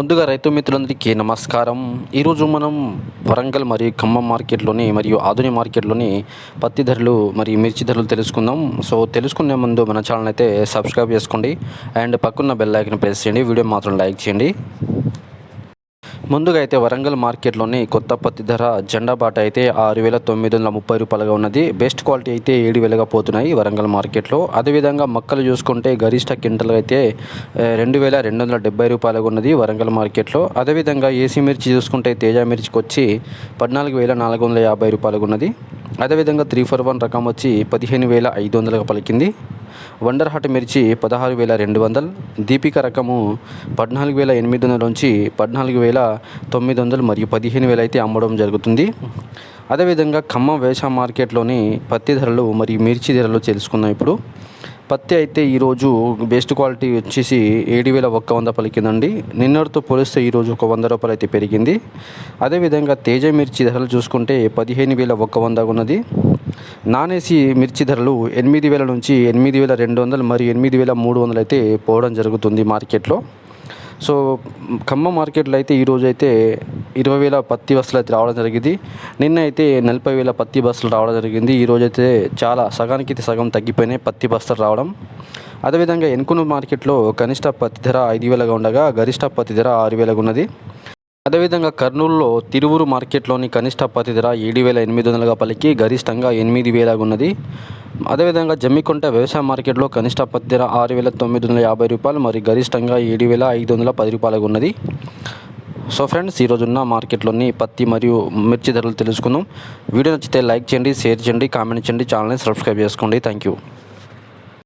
ముందుగా రైతు మిత్రులందరికీ నమస్కారం. ఈరోజు మనం వరంగల్ మరియు ఖమ్మం మార్కెట్లోని మరియు ఆధునిక మార్కెట్లోని పత్తి ధరలు మరియు మిర్చి ధరలు తెలుసుకుందాం. సో తెలుసుకునే ముందు మన ఛానల్ అయితే సబ్స్క్రైబ్ చేసుకోండి. అండ్ పక్కన్న బెల్ ఐకన్ ప్రెస్ చేయండి. వీడియో మాత్రం లైక్ చేయండి. ముందుగా అయితే వరంగల్ మార్కెట్లోని కొత్త పత్తి ధర జెండా బాట అయితే ఆరు వేల తొమ్మిది వందల ముప్పై రూపాయలుగా ఉన్నది. బెస్ట్ క్వాలిటీ అయితే ఏడు వేలుగా పోతున్నాయి వరంగల్ మార్కెట్లో. అదేవిధంగా మొక్కలు చూసుకుంటే గరిష్ట క్వింటల్ అయితే రెండు వేల రెండు వందల డెబ్బై రూపాయలుగా ఉన్నది వరంగల్ మార్కెట్లో. అదేవిధంగా ఏసీ మిర్చి చూసుకుంటే తేజ మిర్చికి వచ్చి పద్నాలుగు వేల నాలుగు వందల యాభై రూపాయలుగా ఉన్నది. అదేవిధంగా త్రీ ఫోర్ వన్ రకం వచ్చి పదిహేను వేల ఐదు వందలుగా పలికింది. వండర్ హాట్ మిర్చి పదహారు వేల రెండు వందలు దీపిక రకము పద్నాలుగు వేల ఎనిమిది వందల నుంచి పద్నాలుగు వేల తొమ్మిది వందలు మరియు పదిహేను వేలు అయితే అమ్మడం జరుగుతుంది. అదేవిధంగా ఖమ్మం వేష మార్కెట్లోని పత్తి ధరలు మరియు మిర్చి ధరలు తెలుసుకుందాం ఇప్పుడు. పత్తి అయితే ఈరోజు బెస్ట్ క్వాలిటీ వచ్చేసి ఏడు వేల ఒక్క వంద పలికిందండి నిన్నటితో పోలిస్తే ఈరోజు ఒక వంద రూపాయలు అయితే పెరిగింది. అదేవిధంగా తేజ మిర్చి ధరలు చూసుకుంటే పదిహేను వేల ఒక్క వంద ఉన్నది. నాన్ ఏసీ మిర్చి ధరలు ఎనిమిది వేల నుంచి ఎనిమిది వేల రెండు వందలు మరియు ఎనిమిది వేల మూడు వందలు అయితే పోవడం జరుగుతుంది మార్కెట్లో. సో ఖమ్మం మార్కెట్లో అయితే ఈరోజు అయితే ఇరవై వేల పత్తి బస్సులు అయితే రావడం జరిగింది. నిన్న అయితే నలభై వేల పత్తి బస్సులు రావడం జరిగింది. ఈరోజు అయితే చాలా సగానికి అయితే సగం తగ్గిపోయినాయి పత్తి బస్తలు రావడం. అదేవిధంగా ఎన్కును మార్కెట్లో కనిష్ట పత్తి ధర ఐదు వేలగా ఉండగా గరిష్ట పత్తి ధర ఆరు వేలగా ఉన్నది. అదేవిధంగా కర్నూలులో తిరువురు మార్కెట్లోని కనిష్ట పత్తి ధర ఏడు వేల ఎనిమిది వందలుగా పలికి గరిష్టంగా ఎనిమిది వేలగా ఉన్నది. అదేవిధంగా జమ్మికొంట వ్యవసాయ మార్కెట్లో కనిష్ట పత్తి ధర ఆరు వేల తొమ్మిది వందల యాభై రూపాయలు మరియు గరిష్టంగా ఏడు వేల ఐదు వందల పది రూపాయలుగా ఉన్నది. సో ఫ్రెండ్స్ ఈరోజున్న మార్కెట్లోని పత్తి మరియు మిర్చి ధరలు తెలుసుకుందాం. వీడియో నచ్చితే లైక్ చేయండి షేర్ చేయండి కామెంట్ చేయండి ఛానల్ని సబ్స్క్రైబ్ చేసుకోండి. Thank you.